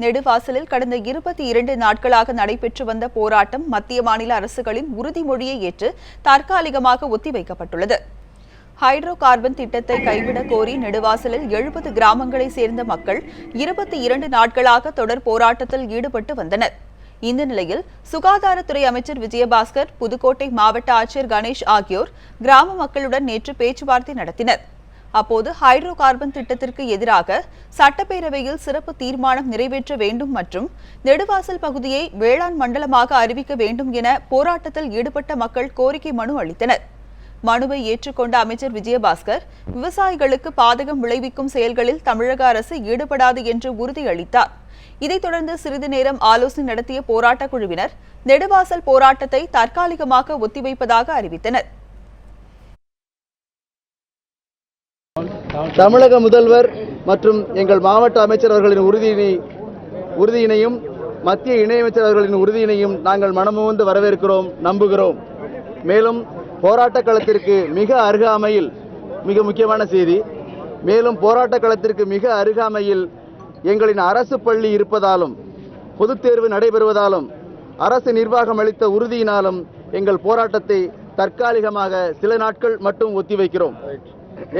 நெடுவாசலில் கடந்த இருபத்தி இரண்டு நாட்களாக நடைபெற்று வந்த போராட்டம் மத்திய மாநில அரசுகளின் உறுதிமொழியை ஏற்று தற்காலிகமாக ஒத்திவைக்கப்பட்டுள்ளது. ஹைட்ரோ கார்பன் திட்டத்தை கைவிடக் கோரி நெடுவாசலில் எழுபது கிராமங்களைச் சேர்ந்த மக்கள் இருபத்தி இரண்டு நாட்களாக தொடர் போராட்டத்தில் ஈடுபட்டு வந்தனர். இந்த நிலையில் சுகாதாரத்துறை அமைச்சர் விஜயபாஸ்கர் புதுக்கோட்டை மாவட்ட ஆட்சியர் கணேஷ் ஆகியோர் கிராம மக்களுடன் நேற்று பேச்சுவார்த்தை நடத்தினர். அப்போது ஹைட்ரோ கார்பன் திட்டத்திற்கு எதிராக சட்டப்பேரவையில் சிறப்பு தீர்மானம் நிறைவேற்ற வேண்டும் மற்றும் நெடுவாசல் பகுதியை வேளாண் மண்டலமாக அறிவிக்க வேண்டும் என போராட்டத்தில் ஈடுபட்ட மக்கள் கோரிக்கை மனு அளித்தனர். மனுவை ஏற்றுக்கொண்ட அமைச்சர் விஜயபாஸ்கர் விவசாயிகளுக்கு பாதகம் விளைவிக்கும் செயல்களில் தமிழக அரசு ஈடுபடாது என்று உறுதியளித்தார். இதைத் தொடர்ந்து சிறிது நேரம் ஆலோசனை நடத்திய போராட்டக் குழுவினர் நெடுவாசல் போராட்டத்தை தற்காலிகமாக ஒத்திவைப்பதாக அறிவித்தனர். தமிழக முதல்வர் மற்றும் எங்கள் மாவட்ட அமைச்சர் அவர்களின் உறுதியினை உறுதியினையும் மத்திய இணையமைச்சர் அவர்களின் உறுதியினையும் நாங்கள் மனமுவந்து வரவேற்கிறோம் நம்புகிறோம். மேலும் போராட்ட களத்திற்கு மிக அருகாமையில் மிக முக்கியமான செய்தி. மேலும் போராட்ட களத்திற்கு மிக அருகாமையில் எங்களின் அரசு பள்ளி இருப்பதாலும் பொதுத் தேர்வு நடைபெறுவதாலும் அரசு நிர்வாகம் அளித்த உறுதியினாலும் எங்கள் போராட்டத்தை தற்காலிகமாக சில நாட்கள் மட்டும் ஒத்திவைக்கிறோம்.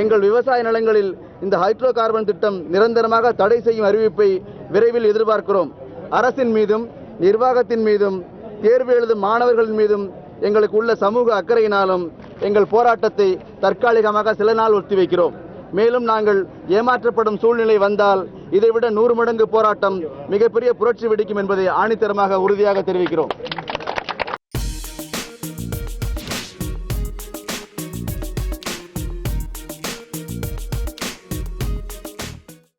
எங்கள் விவசாய நிலங்களில் இந்த ஹைட்ரோ கார்பன் திட்டம் நிரந்தரமாக தடை செய்யும் அறிவிப்பை விரைவில் எதிர்பார்க்கிறோம். அரசின் மீதும் நிர்வாகத்தின் மீதும் தேர்வு எழுதும் மாணவர்களின் மீதும் எங்களுக்கு உள்ள சமூக அக்கறையினாலும் எங்கள் போராட்டத்தை தற்காலிகமாக சில நாள் ஒத்திவைக்கிறோம் மேலும் நாங்கள் ஏமாற்றப்படும் சூழ்நிலை வந்தால் இதைவிட நூறு மடங்கு போராட்டம் மிகப்பெரிய புரட்சி வெடிக்கும் என்பதை ஆணித்தரமாக உறுதியாக தெரிவிக்கிறோம்.